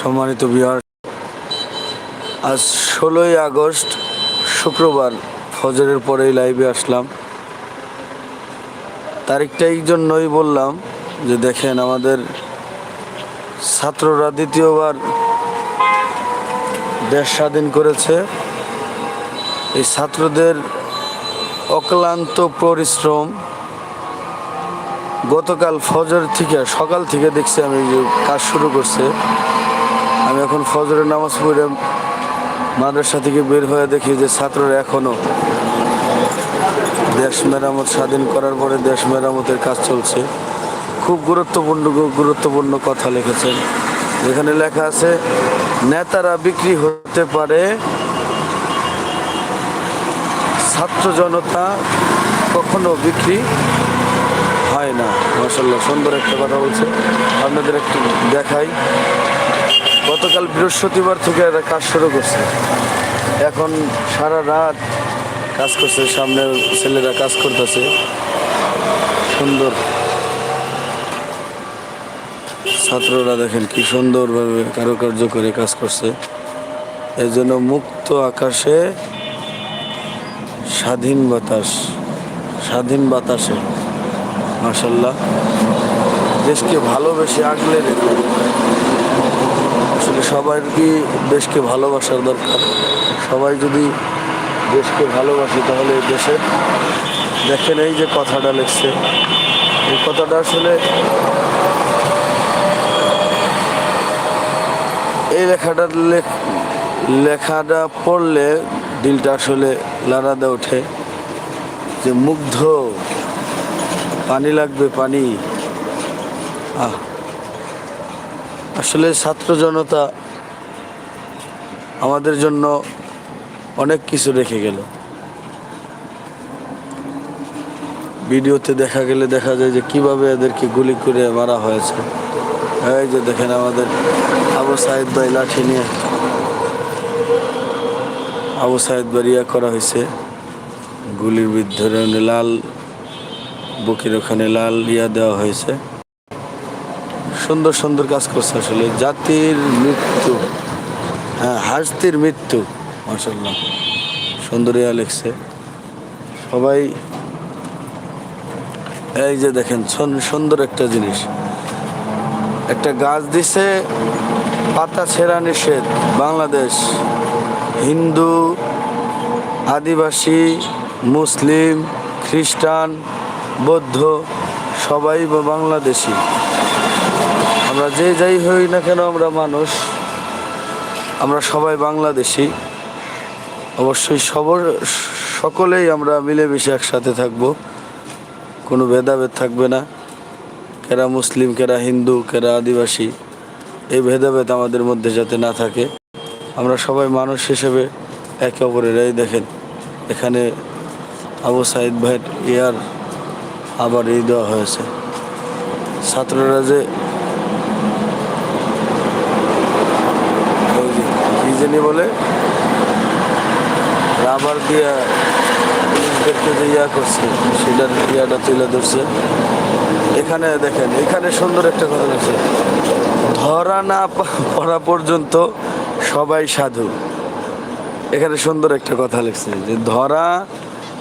সম্মানিত বিহার আজ ষোলোই আগস্ট, শুক্রবার ফজরের পরেই লাইভে আসলাম। তারিখটা এই জন্যই বললাম যে দেখেন আমাদের ছাত্ররা দ্বিতীয়বার দেশ স্বাধীন করেছে। এই ছাত্রদের অক্লান্ত পরিশ্রম গতকাল ফজর থেকে সকাল থেকে দেখছি আমি যে কাজ শুরু করছে। আমি এখন ফজরের নামাজ পড়ে মাদ্রাসা থেকে বের হয়ে দেখি যে ছাত্ররা এখনও দেশ মেরামত স্বাধীন করার পরে দেশ মেরামতের কাজ চলছে। খুব গুরুত্বপূর্ণ গুরুত্বপূর্ণ কথা লিখেছেন। যেখানে লেখা আছে, নেতারা বিক্রি হতে পারে, ছাত্র জনতা কখনো বিক্রি হয় না। মাসাল্লাহ সুন্দর একটা কথা বলছে। আপনাদের একটু দেখাই। গতকাল বৃহস্পতিবার থেকে এরা কাজ শুরু করছে। এখন সারা রাত কাজ করছে, সামনে ছেলেরা কাজ করতেছে। সুন্দর। ছাত্ররা দেখেন কি সুন্দরভাবে কারুকার্য করে কাজ করছে। এই জন্য মুক্ত আকাশে স্বাধীন বাতাস, স্বাধীন বাতাসে। মার্শাল্লাহ দেশকে ভালোবেসে আগলে রেখে। আসলে সবার কি দেশকে ভালোবাসার দরকার। সবাই যদি দেশকে ভালোবাসে তাহলে দেশের দেখেন এই যে কথাটা লিখছে। এই কথাটা আসলে এই লেখাটা লেখ- লেখাটা পড়লে দিলটা আসলে লাড়াদা ওঠে। যে মুগ্ধ, পানি লাগবে পানি। আহ আসলে ছাত্র জনতা আমাদের জন্য অনেক কিছু রেখে গেল। ভিডিওতে দেখা গেলে দেখা যায় যে কীভাবে এদেরকে গুলি করে মারা হয়েছে। এই যে দেখেন আমাদের আবু সাইদ ভাই লাঠি নিয়ে আবু সাইদ বাড়িয়া করা হয়েছে। গুলির ভিতরে লাল, বুকের ওখানে লাল ইয়া দেওয়া হয়েছে। সুন্দর সুন্দর কাজ করছে আসলে। জাতির মৃত্যু হ্যাঁ হাসতির মৃত্যু মাসাল্লাহ সুন্দর ইয়া লিখছে সবাই, এই যে দেখেন সুন্দর একটা জিনিস। একটা গাছ দিছে, পাতা ছেঁড়া নিষেধ, বাংলাদেশ। হিন্দু, আদিবাসী, মুসলিম, খ্রিস্টান, বৌদ্ধ, সবাই বাংলাদেশি। আমরা যে যাই হই না কেন আমরা মানুষ, আমরা সবাই বাংলাদেশি। অবশ্যই সবর, সকলেই আমরা মিলেমিশে একসাথে থাকব। কোনো ভেদাভেদ থাকবে না। কেরা মুসলিম, কেরা হিন্দু, কেরা আদিবাসী, এই ভেদাভেদ আমাদের মধ্যে যাতে না থাকে। আমরা সবাই মানুষ হিসেবে একে অপরের এই দেখেন, এখানে আবু সাইদ ভাইয়ের ইয়ার আবার এই দেওয়া হয়েছে। ছাত্ররা যে কি বলে। রাবার দিয়ে ইয়া করছে, সেটার ইয়াটা তুলে ধরছে। এখানে দেখেন, এখানে সুন্দর একটা কথা বলছে। ধরা না পড়া পর্যন্ত সবাই সাধু। এখানে সুন্দর একটা কথা লিখছে যে, ধরা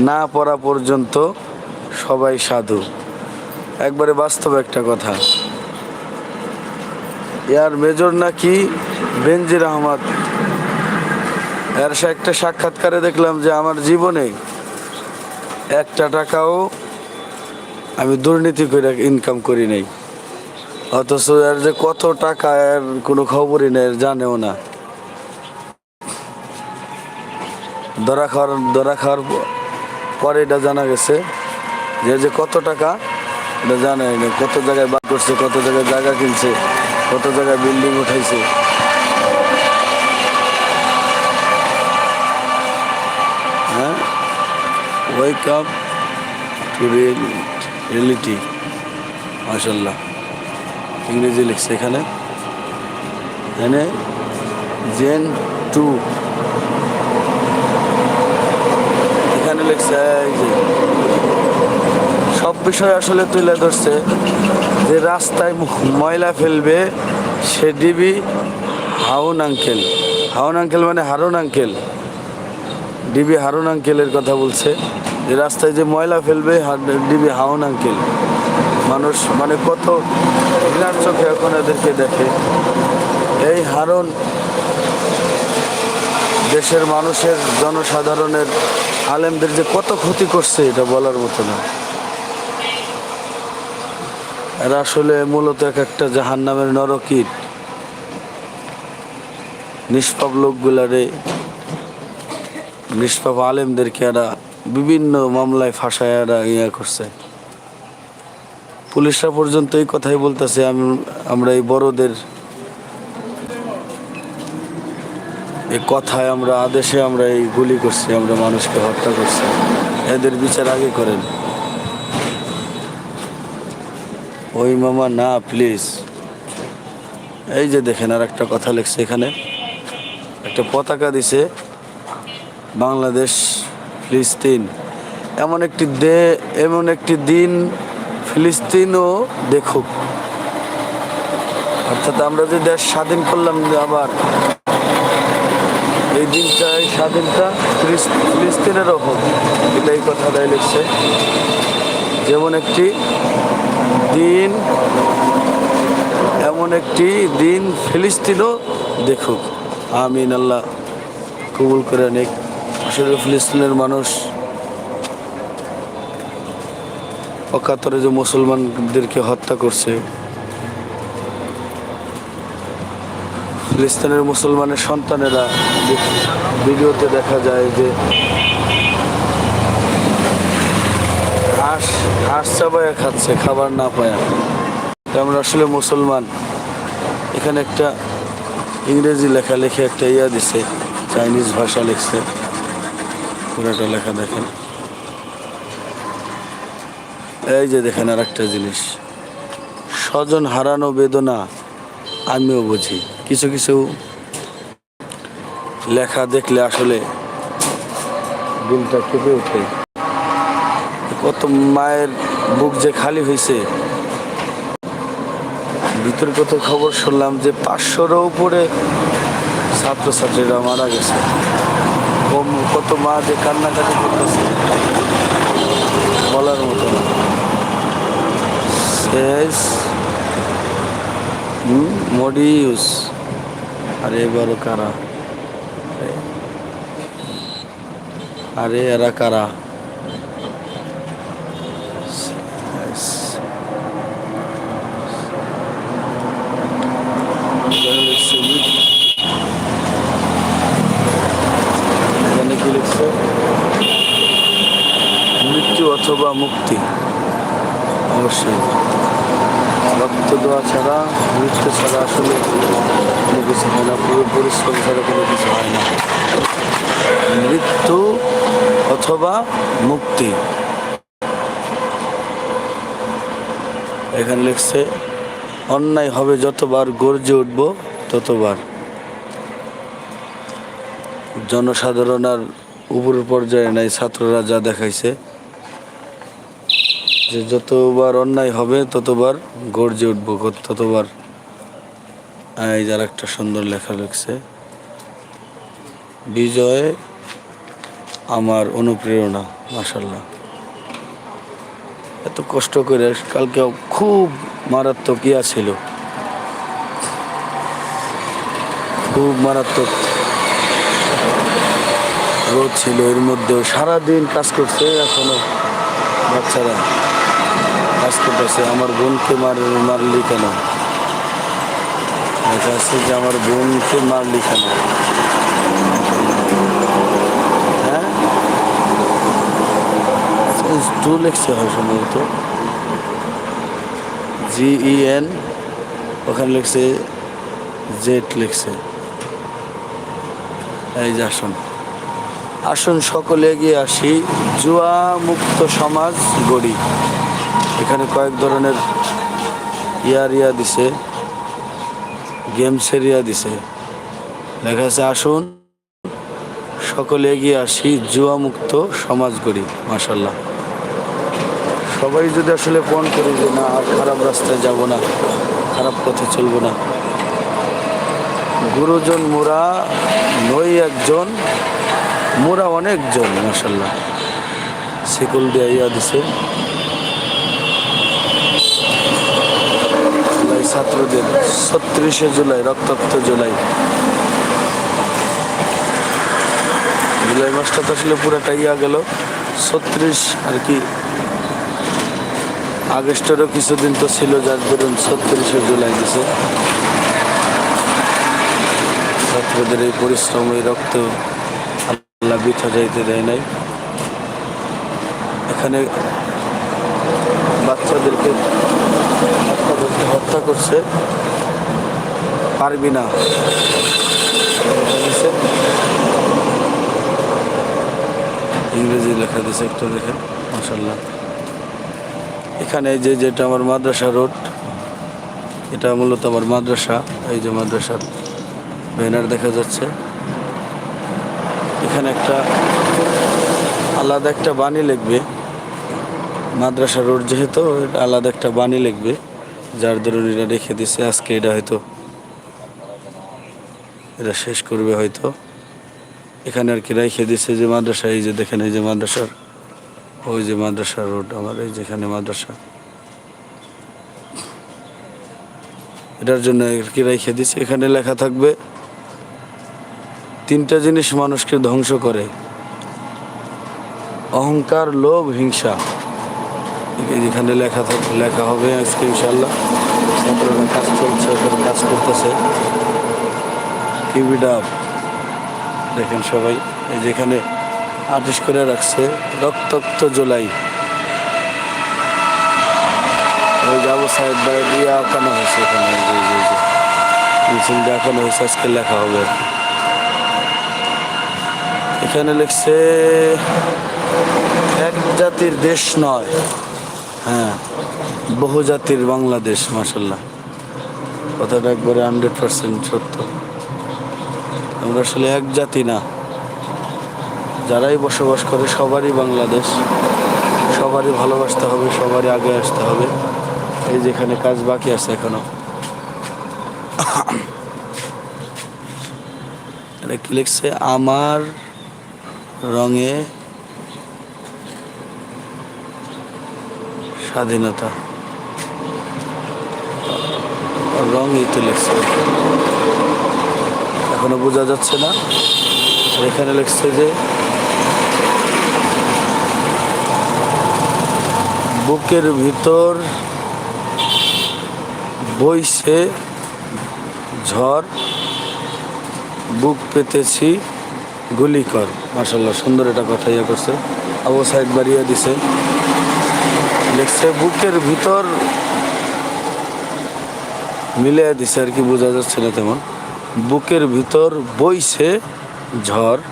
না পড়া পর্যন্ত সবাই সাধু। একবারে বাস্তব একটা কথা। ইয়ার মেজর নাকি বেনজির আহমদ। এর একটা সাক্ষাৎকারে দেখলাম যে আমার জীবনে একটা টাকাও আমি দুর্নীতি করে ইনকাম করি নাই। অথচ এর যে কত টাকা এর কোনো খবরই নেই জানেও না। ধরা খাওয়ার ধরা খাওয়ার পরে এটা জানা গেছে যে যে কত টাকা, এটা জানাই না কত জায়গায় বার করছে, কত জায়গায় জায়গা কিনছে, কত জায়গায় বিল্ডিং উঠাইছে হ্যাঁ ওয়েক আপ টু রিয়েলিটি মাসাল্লাহ ইংরেজি লিখছে এখানে। এখানে জেন টু এখানে লিখছে যে, সব বিষয় আসলে তুলে ধরছে যে রাস্তায় ময়লা ফেলবে সে ডিবি হাউন আঙ্কেল। হাউন আঙ্কেল মানে হারুন আঙ্কেল। ডিবি হারুন আঙ্কেলের কথা বলছে যে রাস্তায় যে ময়লা ফেলবে ডিবি হাউন আঙ্কেল। মানুষ মানে কত ঘৃণার চোখে এখন এদেরকে দেখে। এই হারুন দেশের মানুষের, জনসাধারণের, আলেমদের যে কত ক্ষতি করছে, এটা বলার মতো না। এরা আসলে মূলত এক একটা জাহান নামের নরকীট। নিষ্পাপ লোকগুলারে নিষ্পাপ আলেমদেরকে এরা বিভিন্ন মামলায় ফাঁসায় এরা ইয়া করছে। পুলিশরা পর্যন্ত এই কথাই বলতেছে, আমি, আমরা এই বড়দের এই কথায় আমরা আদেশে আমরা এই গুলি করছি, আমরা মানুষকে হত্যা করছি। এদের বিচার আগে করেন। ওই মামা, না প্লিজ এই যে দেখেন আর একটা কথা লিখছে এখানে। একটা পতাকা দিছে বাংলাদেশ, ফিলিস্তিন। এমন একটি দে, এমন একটি দিন ফিলিস্তিনও দেখুক। অর্থাৎ আমরা যে দেশ স্বাধীন করলাম আবার, এই দিনটা, এই স্বাধীনটা ফিলিস- ফিলিস্তিনেরও হোক। এটা এই কথাটাই লিখছে, যেমন একটি দিন, এমন একটি দিন ফিলিস্তিনও দেখুক। আমিন, আল্লাহ কবুল করে নিক। আসলে ফিলিস্তিনের মানুষ। অকাতরে যে মুসলমানদেরকে হত্যা করছে। ফিলিস্তিনের মুসলমানের সন্তানেরা ভিডিওতে দেখা যায় যে হাঁস হাঁস চাবায়া খাচ্ছে, খাবার না পায়া। আমরা আসলে মুসলমান। এখানে একটা ইংরেজি লেখা লিখে একটা ইয়া দিছে, চাইনিজ ভাষা লিখছে। পুরোটা লেখা দেখেন। এই যে দেখেন আর একটা জিনিস। স্বজন হারানো বেদনা আমিও বুঝি। কিছু কিছু লেখা দেখলে আসলে দিলটা কেঁপে ওঠে। কত মায়ের বুক যে খালি হয়েছে ভিতরে কত খবর শুনলাম যে পাঁচশোরও উপরে ছাত্রছাত্রীরা মারা গেছে। কত মা যে কান্নাকাটি করতেছে। বলার মতো শেষ। মডিউস আরে বলো কারা? আরে এরা কারা শেষ। এখানে লিখছে মৃত্যু। এখানে কি লিখছে অথবা মুক্তি? অবশ্যই। রক্ত দেওয়া ছাড়া মৃত্যু ছাড়া আসলে কোনো কিছু হয় না। পুরো পরিশ্রম ছাড়া কোনো কিছু হয় না। মৃত্যু অথবা মুক্তি। এখানে লিখছে, অন্যায় হবে যতবার গর্জে উঠব ততবার। জনসাধারণ আর উপর পর্যায়ে নাই, ছাত্ররা যা দেখাইছে। যে যতবার অন্যায় হবে, ততবার গর্জে উঠবো ততবার। এই যার একটা সুন্দর লেখা লিখছে, বিজয় আমার অনুপ্রেরণা মাসাল্লাহ এত কষ্ট করে কালকে খুব মারাত্মক ইয়া ছিল। খুব মারাত্মক রোদ ছিল, এর মধ্যেও সারাদিন কাজ করছে এখনও বাচ্চারা। কাজ করতেছে, আমার বোনকে মার, মারলি কেন? যে আমার বোনকে মারলি কেন? হ্যাঁ? টু লিখছে হয় সম্ভবত। এন ওখানে লিখছে জেট লিখছে। এই যে আসুন। আসুন, সকলে এগিয়ে আসি। জুয়া মুক্ত সমাজ গড়ি। এখানে কয়েক ধরনের ইয়ার ইয়া দিছে গেমসের ইয়া দিছে। লেখা আছে আসুন, সকলে এগিয়ে আসি জুয়া মুক্ত সমাজ গড়ি মাসাল্লাহ সবাই যদি আসলে ফোন করি যে, না, আর খারাপ রাস্তায় যাব না, খারাপ পথে চলবো না। গুরুজন মোরা, নই একজন, মোরা অনেকজন মাসাল্লাহ শিকল দিয়ে ইয়া দিছে জুলাই ছাত্রদের ছত্রিশে জুলাই, রক্তাক্ত জুলাই। জুলাই মাসটা তো আসলে পুরাটা ইয়া গেল। ছত্রিশ আর কি আগস্টেরও কিছুদিন তো ছিল, যার ধরুন ছত্রিশে জুলাই গেছে। ছাত্রদের এই পরিশ্রম, এই রক্ত আল্লাহ যাইতে দেয় নাই। এখানে বাচ্চাদেরকে হত্যা করছে। পারবি না। ইংরেজি লেখা দিছে একটু দেখেন মাসাল্লাহ এখানে যে, যেটা আমার মাদ্রাসা রোড, এটা মূলত আমার মাদ্রাসা, এই যে মাদ্রাসার ব্যানার দেখা যাচ্ছে। এখানে একটা আলাদা একটা বাণী লিখবে। মাদ্রাসা রোড যেহেতু, আলাদা একটা বাণী লিখবে। যার দরুন এটা রেখে দিছে, আজকে এটা হয়তো এটা শেষ করবে হয়তো। এখানে আর কি রেখে দিছে যে মাদ্রাসা, এই যে দেখেন, এই যে মাদ্রাসার, ওই যে মাদ্রাসা রোড আমার, এই যেখানে মাদ্রাসা। এটার জন্য আর কি রেখে দিছে, এখানে লেখা থাকবে, তিনটা জিনিস মানুষকে ধ্বংস করে। অহংকার, লোভ, হিংসা। এই যেখানে লেখা লেখা হবে আজকে ইনশাল্লাহ ছাত্ররা কাজ চলছে ওখানে কাজ করতেছে। কিবিডাব দেখেন সবাই, এই যেখানে আর্টিস্ট করে রাখছে, রক্তাক্ত জোলাই। ওই যে আবু সাহেব ভাই দিয়ে আঁকানো হয়েছে এখানে মিছিল আঁকানো হয়েছে, আজকে লেখা হবে। এখানে লিখছে, এক জাতির দেশ নয়। হ্যাঁ বহু জাতির বাংলাদেশ মাসাল্লাহ কথাটা একবারে হান্ড্রেড পার্সেন্ট সত্য। আমরা আসলে এক জাতি না। যারাই বসবাস করে সবারই বাংলাদেশ। সবারই ভালোবাসতে হবে, সবারই আগে আসতে হবে। এই যেখানে কাজ বাকি আছে এখনও। লিখছে? আমার রঙে স্বাধীনতা। রঙই তো লিখছে। এখনও বোঝা যাচ্ছে না। এখানে লিখছে যে, বুকের ভিতর বইছে ঝড়, বুক পেতেছি গুলি কর মাসাল্লাহ সুন্দর এটা কথা ইয়ে করছে। আবু সাইড বাড়িয়ে দিছে। লিখছে বুকের ভিতর মিলিয়ে দিছে আর কি, বোঝা যাচ্ছে না তেমন। বুকের ভিতর বইছে ঝড়।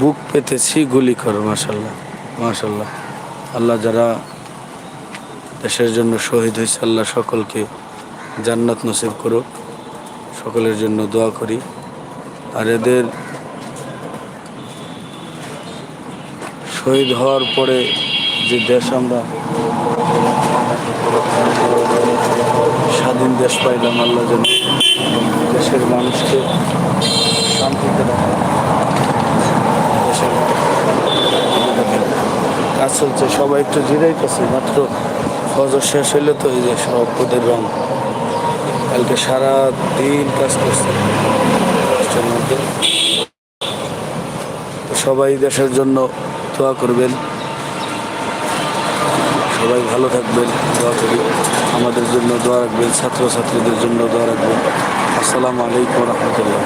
বুক পেতেছি গুলি কর মাসাল্লাহ মাসাল্লাহ আল্লাহ যারা দেশের জন্য শহীদ হয়েছে, আল্লাহ সকলকে জান্নাত নসিব করুক। সকলের জন্য দোয়া করি। আর এদের শহীদ হওয়ার পরে যে দেশ আমরা স্বাধীন দেশ পাইলাম আল্লাহ যেন দেশের মানুষকে শান্তিতে রাখে। কাজ চলছে, সবাই একটু জিরাইতেছে মাত্র ফজর শেষ হইলে তো এই যে সব পদের রং। কালকে সারা দিন কাজ করছে। সবাই দেশের জন্য দোয়া করবেন। সবাই ভালো থাকবেন, দোয়া করি। আমাদের জন্য দোয়া রাখবেন, ছাত্রছাত্রীদের জন্য দোয়া রাখবেন। আসসালামু আলাইকুম রহমতুল্লাহ।